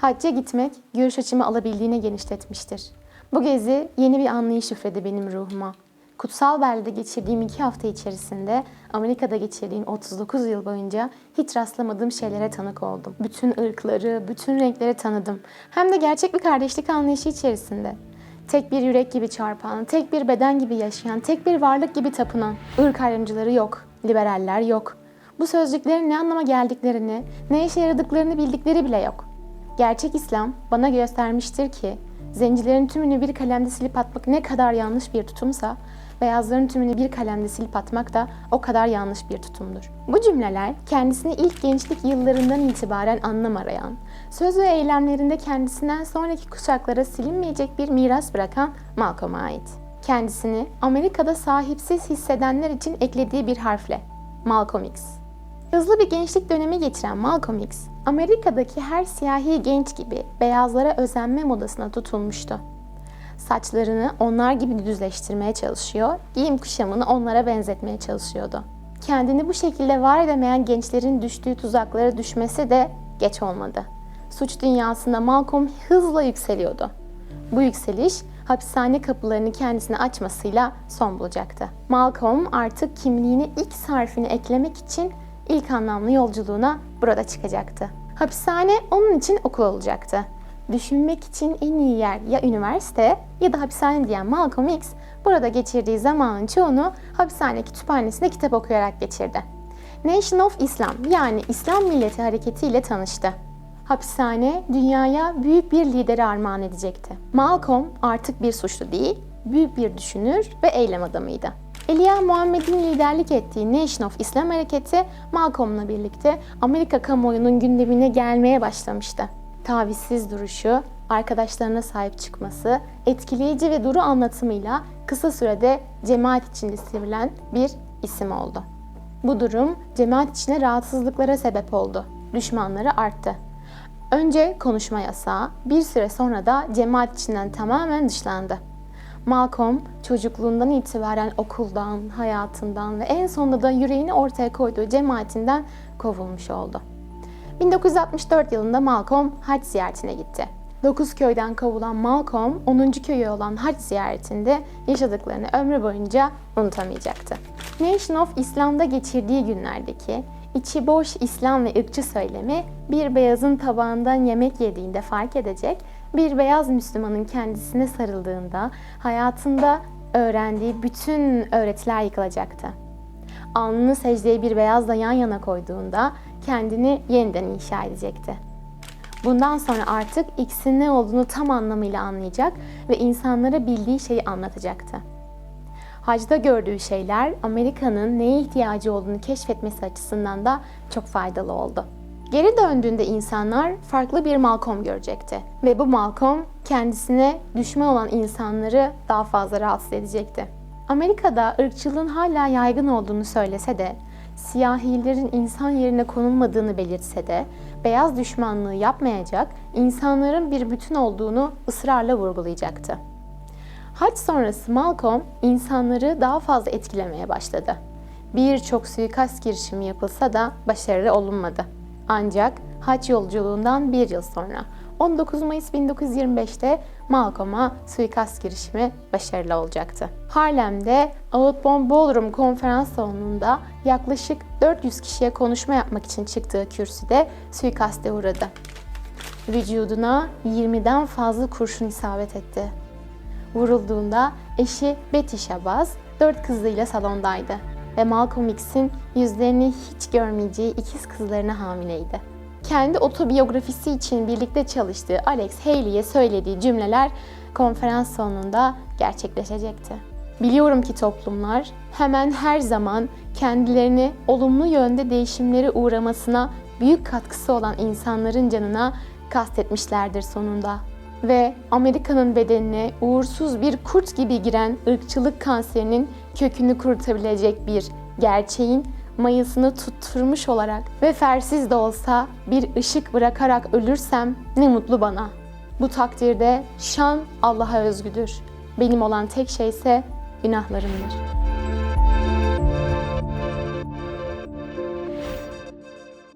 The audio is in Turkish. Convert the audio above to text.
Hacca gitmek görüş açımı alabildiğine genişletmiştir. Bu gezi yeni bir anlayış üfledi benim ruhuma. Kutsal Belde'de geçirdiğim iki hafta içerisinde Amerika'da geçirdiğim 39 yıl boyunca hiç rastlamadığım şeylere tanık oldum. Bütün ırkları, bütün renkleri tanıdım. Hem de gerçek bir kardeşlik anlayışı içerisinde. Tek bir yürek gibi çarpan, tek bir beden gibi yaşayan, tek bir varlık gibi tapınan. ırk ayrımcıları yok, liberaller yok. Bu sözcüklerin ne anlama geldiklerini, ne işe yaradıklarını bildikleri bile yok. Gerçek İslam bana göstermiştir ki zencilerin tümünü bir kalemde silip atmak ne kadar yanlış bir tutumsa, beyazların tümünü bir kalemde silip atmak da o kadar yanlış bir tutumdur. Bu cümleler kendisini ilk gençlik yıllarından itibaren anlam arayan, söz ve eylemlerinde kendisinden sonraki kuşaklara silinmeyecek bir miras bırakan Malcolm'a ait. Kendisini Amerika'da sahipsiz hissedenler için eklediği bir harfle Malcolm X. Hızlı bir gençlik dönemi geçiren Malcolm X, Amerika'daki her siyahi genç gibi beyazlara özenme modasına tutulmuştu. Saçlarını onlar gibi düzleştirmeye çalışıyor, giyim kuşamını onlara benzetmeye çalışıyordu. Kendini bu şekilde var edemeyen gençlerin düştüğü tuzaklara düşmesi de geç olmadı. Suç dünyasında Malcolm hızla yükseliyordu. Bu yükseliş hapishane kapılarını kendisine açmasıyla son bulacaktı. Malcolm artık kimliğine X harfini eklemek için ilk anlamlı yolculuğuna burada çıkacaktı. Hapishane onun için okul olacaktı. Düşünmek için en iyi yer ya üniversite ya da hapishane diyen Malcolm X burada geçirdiği zamanın çoğunu hapishane kütüphanesinde kitap okuyarak geçirdi. Nation of Islam yani İslam Milleti Hareketi ile tanıştı. Hapishane dünyaya büyük bir lideri armağan edecekti. Malcolm artık bir suçlu değil, büyük bir düşünür ve eylem adamıydı. Elia Muhammed'in liderlik ettiği Nation of Islam hareketi Malcolm'la birlikte Amerika kamuoyunun gündemine gelmeye başlamıştı. Tavizsiz duruşu, arkadaşlarına sahip çıkması, etkileyici ve duru anlatımıyla kısa sürede cemaat içinde sivrilen bir isim oldu. Bu durum cemaat içine rahatsızlıklara sebep oldu. Düşmanları arttı. Önce konuşma yasağı, bir süre sonra da cemaat içinden tamamen dışlandı. Malcolm çocukluğundan itibaren okuldan, hayatından ve en sonunda da yüreğini ortaya koyduğu cemaatinden kovulmuş oldu. 1964 yılında Malcolm hac ziyaretine gitti. 9 köyden kovulan Malcolm 10. köyü olan hac ziyaretinde yaşadıklarını ömrü boyunca unutamayacaktı. Nation of İslam'da geçirdiği günlerdeki içi boş İslam ve ırkçı söylemi bir beyazın tabağından yemek yediğinde fark edecek, bir beyaz Müslümanın kendisine sarıldığında hayatında öğrendiği bütün öğretiler yıkılacaktı. Alnını secdeye bir beyazla yan yana koyduğunda kendini yeniden inşa edecekti. Bundan sonra artık X'in ne olduğunu tam anlamıyla anlayacak ve insanlara bildiği şeyi anlatacaktı. Hacda gördüğü şeyler Amerika'nın neye ihtiyacı olduğunu keşfetmesi açısından da çok faydalı oldu. Geri döndüğünde insanlar farklı bir Malcolm görecekti ve bu Malcolm kendisine düşman olan insanları daha fazla rahatsız edecekti. Amerika'da ırkçılığın hala yaygın olduğunu söylese de, siyahilerin insan yerine konulmadığını belirtse de, beyaz düşmanlığı yapmayacak, insanların bir bütün olduğunu ısrarla vurgulayacaktı. Haç sonrası Malcolm insanları daha fazla etkilemeye başladı. Birçok suikast girişimi yapılsa da başarılı olunmadı. Ancak haç yolculuğundan bir yıl sonra 19 Mayıs 1925'te Malcolm'a suikast girişimi başarılı olacaktı. Harlem'de Outbound Ballroom konferans salonunda yaklaşık 400 kişiye konuşma yapmak için çıktığı kürsüde suikaste uğradı. Vücuduna 20'den fazla kurşun isabet etti. Vurulduğunda eşi Betty Shabazz dört kızıyla salondaydı ve Malcolm X'in yüzlerini hiç görmeyeceği ikiz kızlarına hamileydi. Kendi otobiyografisi için birlikte çalıştığı Alex Haley'e söylediği cümleler konferans sonunda gerçekleşecekti. Biliyorum ki toplumlar hemen her zaman kendilerini olumlu yönde değişimlere uğramasına büyük katkısı olan insanların canına kastetmişlerdir sonunda ve Amerika'nın bedenine uğursuz bir kurt gibi giren ırkçılık kanserinin kökünü kurutabilecek bir gerçeğin mayasını tutturmuş olarak ve fersiz de olsa bir ışık bırakarak ölürsem ne mutlu bana. Bu takdirde şan Allah'a özgüdür. Benim olan tek şey ise günahlarımdır.''